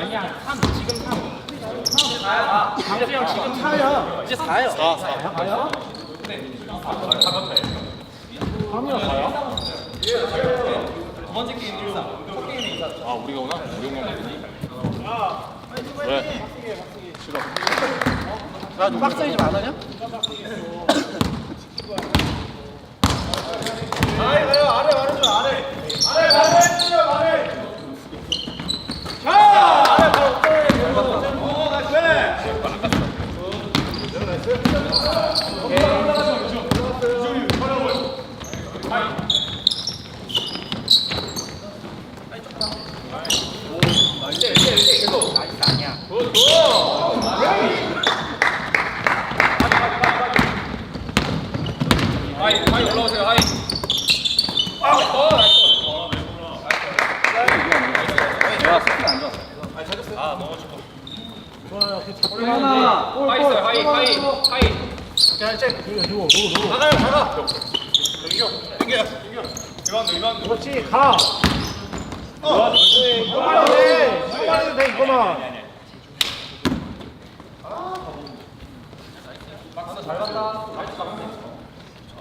아니야 3 지금 3 강수 형 지금 4야 이제 4요 4 4 4야? 두 번째 게임 1 3 첫 게임에 2 4 아 우리가 오나? 우리 온건 모르니? 왜? 야, 너 박사이즈 안 하냐? 하이 하이 올라오세요 하이 하이 있어요 하이 하이 하이 그렇지 가. 그렇지 이거만 해. 이거만 돼 이거만.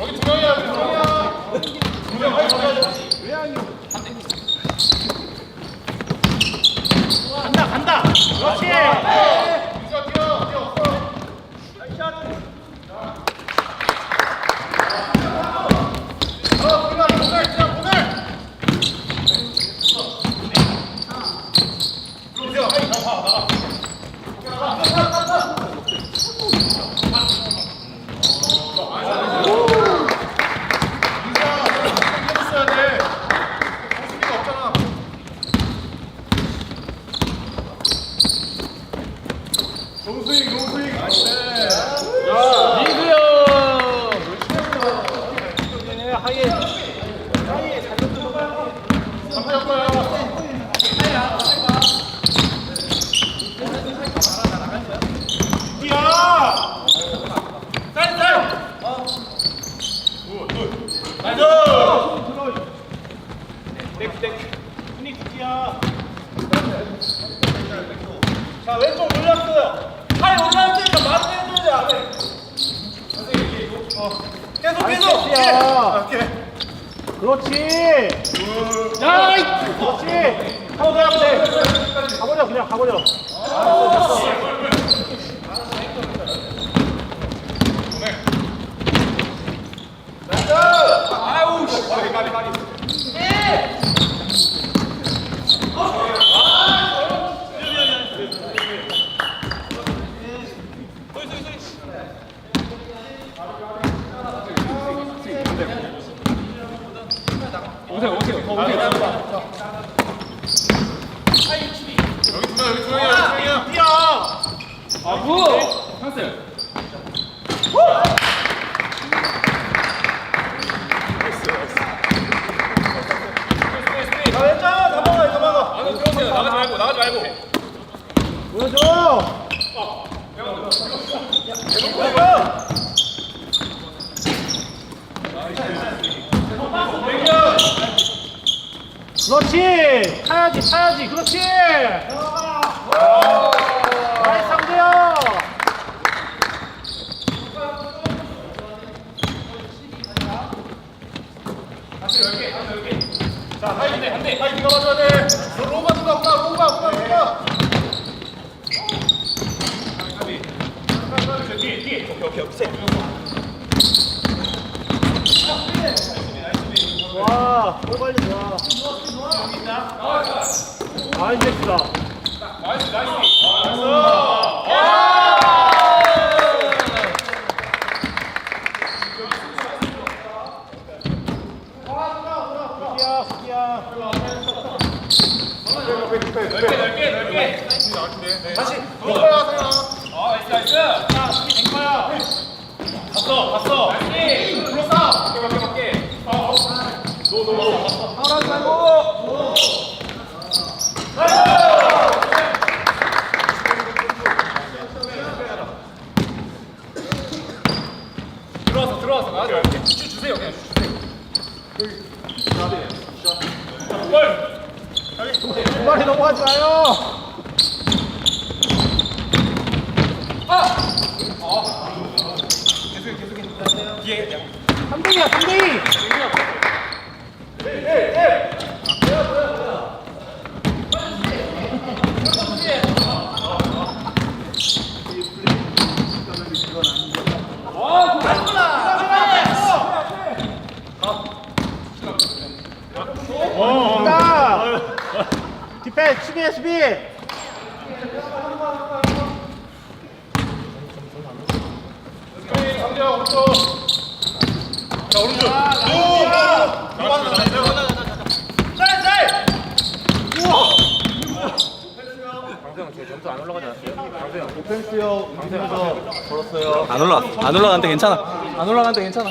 여기 두 명이야 두 명이야 간다 간다. 그렇지. 민수야 뛰어 뛰어 없어 어, 보내, 보내, 그냥 보내. 민수야, 하이 나와, 나와. 민수야, 너는 있어야 돼. 수비가 없잖아. 노스윙, 노스윙. 나이스. 민수요. 네, 하이. 한번 해볼까요? 뛰어. 쌀, 쌀. 나이스. 땡큐 땡큐. 분위 굿이야. 자 왼쪽 올렸어요. 팔 올라올 테니까 말을 해줘야 돼 안에. 계속 계속. 야. 그렇지. 야, 이 그렇지. 하고 가면 돼. 가버려 그냥 가버려. 됐어. 아우, 씨. 가리, 가리, 가리. 오세요, 오세요. 더 오세요. 여기 두 명, 여기 두 명이야, 여기 두 명이야. 뛰어. 아, 뭐? 찬스. 자 왼쪽 다 막아 다 막아. 안으로 들어오세요. 나가지 말고, 나가지 말고. 보여줘. 보여줘. 그렇지. 타야지, 타야지. 그렇지. 나이스 상대요. 자, 하이, 한 대. 하이, 네가 맞아야 돼. 너 로가 누가, 누가, 로가, 누가, 누가. 뒤에, 뒤에. 오케이, 오케이, 오케이. 관리 좋아. 아, 이제 쓰다. 나이스, 나이스. 수기야, 수기야. 넓게, 넓게, 넓게. 다시, 로가 하세요. 아, 나이스, 나이스. 자, 수기 된 거야. 갔어, 갔어. 올라와서 나가지 말고 주세요 그냥 주세요. 주말이 너무 하지 마요. 계속해 계속해 3등이야 3등이. 수비해 수비 자, 오른쪽 자 오른쪽 점수 안 올라가지 않았어요? 강세형 오펜스요 강세에서 걸었어요 안 올라 안 올라갔는데 괜찮아 안 올라갔는데 괜찮아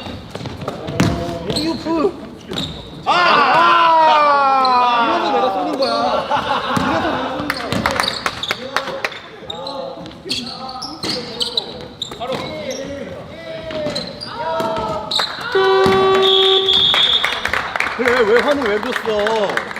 10만원 왜 줬어?